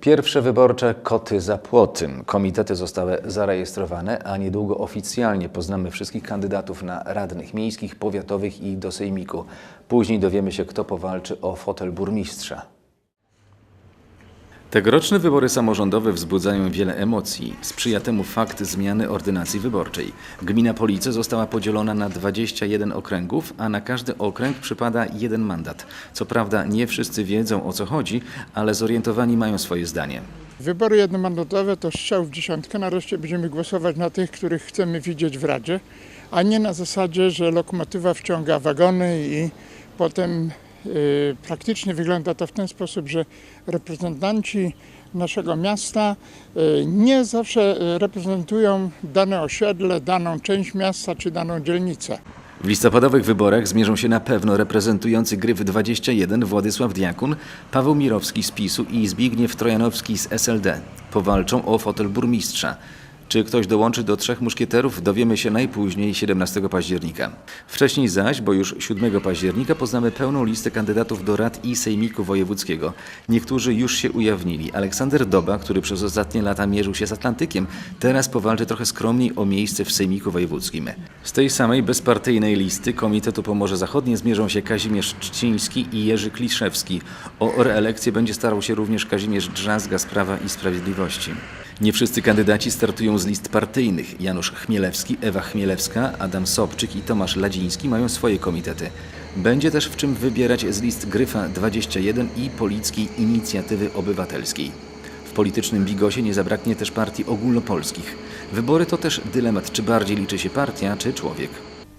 Pierwsze wyborcze koty za płotem. Komitety zostały zarejestrowane, a niedługo oficjalnie poznamy wszystkich kandydatów na radnych miejskich, powiatowych i do sejmiku. Później dowiemy się, kto powalczy o fotel burmistrza. Tegoroczne wybory samorządowe wzbudzają wiele emocji. Sprzyja temu fakt zmiany ordynacji wyborczej. Gmina Police została podzielona na 21 okręgów, a na każdy okręg przypada jeden mandat. Co prawda nie wszyscy wiedzą o co chodzi, ale zorientowani mają swoje zdanie. Wybory jednomandatowe to strzał w dziesiątkę. Nareszcie będziemy głosować na tych, których chcemy widzieć w Radzie, a nie na zasadzie, że lokomotywa wciąga wagony i potem praktycznie wygląda to w ten sposób, że reprezentanci naszego miasta y, nie zawsze y, reprezentują dane osiedle, daną część miasta czy daną dzielnicę. W listopadowych wyborach zmierzą się na pewno reprezentujący Gryf 21 Władysław Diakun, Paweł Mirowski z PiSu i Zbigniew Trojanowski z SLD. Powalczą o fotel burmistrza. Czy ktoś dołączy do trzech muszkieterów, dowiemy się najpóźniej 17 października. Wcześniej zaś, bo już 7 października poznamy pełną listę kandydatów do rad i sejmiku wojewódzkiego. Niektórzy już się ujawnili. Aleksander Doba, który przez ostatnie lata mierzył się z Atlantykiem, teraz powalczy trochę skromniej o miejsce w sejmiku wojewódzkim. Z tej samej bezpartyjnej listy Komitetu Pomorze Zachodnie zmierzą się Kazimierz Czciński i Jerzy Kliszewski. O reelekcję będzie starał się również Kazimierz Drzazga z Prawa i Sprawiedliwości. Nie wszyscy kandydaci startują z list partyjnych. Janusz Chmielewski, Ewa Chmielewska, Adam Sobczyk i Tomasz Ladziński mają swoje komitety. Będzie też w czym wybierać z list Gryfa 21 i Polickiej Inicjatywy Obywatelskiej. Politycznym bigosie nie zabraknie też partii ogólnopolskich. Wybory to też dylemat, czy bardziej liczy się partia, czy człowiek.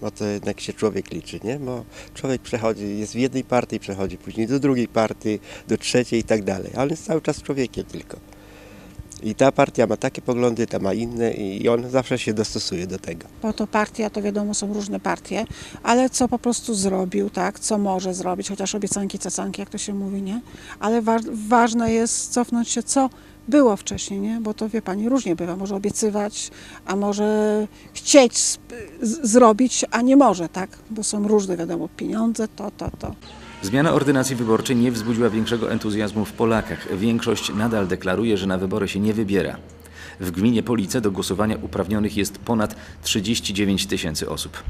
bo to jednak się człowiek liczy, nie? Bo człowiek przechodzi, jest w jednej partii, przechodzi później do drugiej partii, do trzeciej i tak dalej, ale jest cały czas człowiekiem tylko. I ta partia ma takie poglądy, ta ma inne i on zawsze się dostosuje do tego. bo to partia, to wiadomo, są różne partie, ale co po prostu zrobił, tak, co może zrobić, chociaż obiecanki, cacanki, jak to się mówi, nie? Ale wa ważne jest cofnąć się, co było wcześniej, nie? Bo to wie pani, różnie bywa, może obiecywać, a może chcieć zrobić, a nie może, tak? Bo są różne, wiadomo, pieniądze, to, to, to. Zmiana ordynacji wyborczej nie wzbudziła większego entuzjazmu w Polakach. Większość nadal deklaruje, że na wybory się nie wybiera. W gminie Police do głosowania uprawnionych jest ponad 39 tysięcy osób.